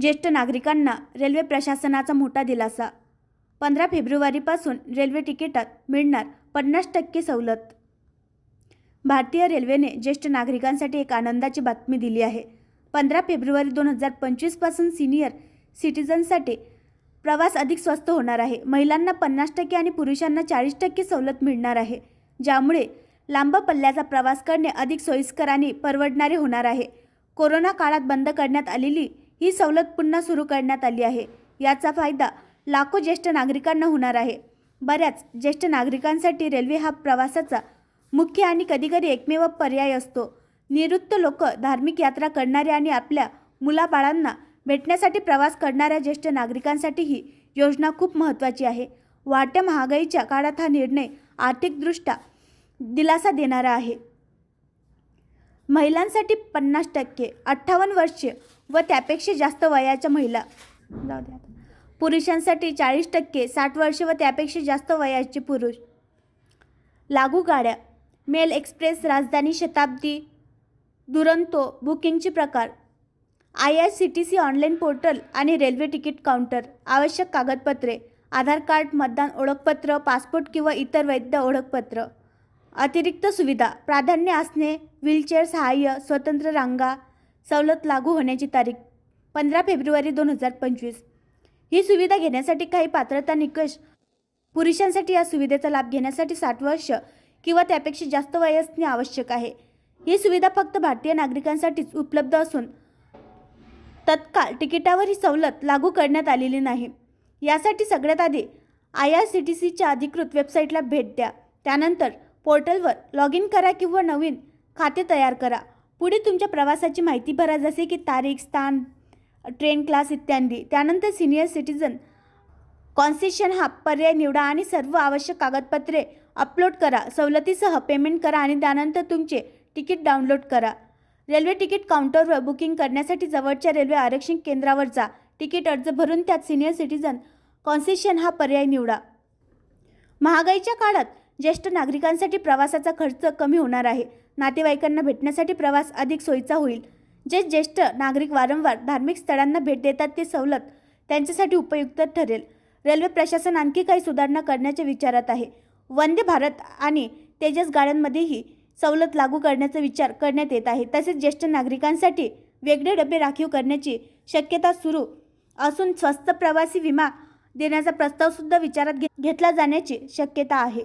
ज्येष्ठ नागरिकांना रेल्वे प्रशासनाचा मोठा दिलासा. पंधरा फेब्रुवारीपासून रेल्वे तिकिटात मिळणार पन्नास टक्के सवलत. भारतीय रेल्वेने ज्येष्ठ नागरिकांसाठी एक आनंदाची बातमी दिली आहे. पंधरा फेब्रुवारी दोन हजार पंचवीसपासून सिनियर सिटीजनसाठी प्रवास अधिक स्वस्त होणार आहे. महिलांना पन्नास टक्के आणि पुरुषांना चाळीस टक्के सवलत मिळणार आहे. ज्यामुळे लांब पल्ल्याचा प्रवास करणे अधिक सोयीस्कर आणि परवडणारे होणार आहे. कोरोना काळात बंद करण्यात आलेली ही सवलत पुन्हा सुरू करण्यात आली आहे. याचा फायदा लाखो ज्येष्ठ नागरिकांना होणार आहे. बऱ्याच ज्येष्ठ नागरिकांसाठी रेल्वे हा प्रवासाचा मुख्य आणि कधीकधी एकमेव पर्याय असतो. निवृत्त लोक धार्मिक यात्रा करणारे आणि आपल्या मुलाबाळांना भेटण्यासाठी प्रवास करणाऱ्या ज्येष्ठ नागरिकांसाठी ही योजना खूप महत्त्वाची आहे. वाढत्या महागाईच्या काळात हा निर्णय आर्थिकदृष्ट्या दिलासा देणारा आहे. महिलांसाठी पन्नास टक्के अठ्ठावन्न वर्षे व त्यापेक्षा जास्त वयाच्या महिला. जाऊ द्या पुरुषांसाठी चाळीस टक्के साठ वर्षे व त्यापेक्षा जास्त वयाचे पुरुष. लागू गाड्या. मेल एक्सप्रेस राजधानी शताब्दी दुरंतो बुकिंगचे प्रकार. I I C T C online portal आणि रेल्वे तिकीट काउंटर. आवश्यक कागदपत्रे. आधार कार्ड मतदान ओळखपत्र पासपोर्ट किंवा इतर वैध ओळखपत्र. अतिरिक्त सुविधा प्राधान्य असणे व्हीलचेअर सहाय्य स्वतंत्र रांगा सवलत लागू होण्याची तारीख पंधरा फेब्रुवारी दोन हजार पंचवीस. ही सुविधा घेण्यासाठी काही पात्रता निकष पुरुषांसाठी या सुविधेचा लाभ घेण्यासाठी साठ वर्ष किंवा त्यापेक्षा जास्त वय असणे आवश्यक आहे. ही सुविधा फक्त भारतीय नागरिकांसाठीच उपलब्ध असून तत्काळ तिकिटावर ही सवलत लागू करण्यात आलेली नाही. यासाठी सगळ्यात आधी आय आर सी टी सीच्या अधिकृत वेबसाईटला भेट द्या. त्यानंतर पोर्टलवर लॉग इन करा किंवा नवीन खाते तयार करा. पुढे तुमच्या प्रवासाची माहिती भरा जसे की तारीख स्थान ट्रेन क्लास इत्यादी. त्यानंतर सिनियर सिटीजन कॉन्सेशन हा पर्याय निवडा आणि सर्व आवश्यक कागदपत्रे अपलोड करा. सवलतीसह पेमेंट करा आणि त्यानंतर तुमचे तिकीट डाउनलोड करा. रेल्वे तिकीट काउंटरवर बुकिंग करण्यासाठी जवळच्या रेल्वे आरक्षण केंद्रावर जा. तिकीट अर्ज भरून त्यात सिनियर सिटीजन कॉन्सेशन हा पर्याय निवडा. महागाईच्या काळात ज्येष्ठ नागरिकांसाठी प्रवासाचा खर्च कमी होणार आहे. नातेवाईकांना भेटण्यासाठी प्रवास अधिक सोयीचा होईल. जे ज्येष्ठ नागरिक वारंवार धार्मिक स्थळांना भेट देतात ते सवलत त्यांच्यासाठी उपयुक्त ठरेल. रेल्वे प्रशासन आणखी काही सुधारणा करण्याच्या विचारात आहे. वंदे भारत आणि तेजस गाड्यांमध्येही सवलत लागू करण्याचा विचार करण्यात येत आहे. तसेच ज्येष्ठ नागरिकांसाठी वेगळे डबे राखीव करण्याची शक्यता सुरू असून स्वस्त प्रवासी विमा देण्याचा प्रस्तावसुद्धा विचारात घे घेतला जाण्याची शक्यता आहे.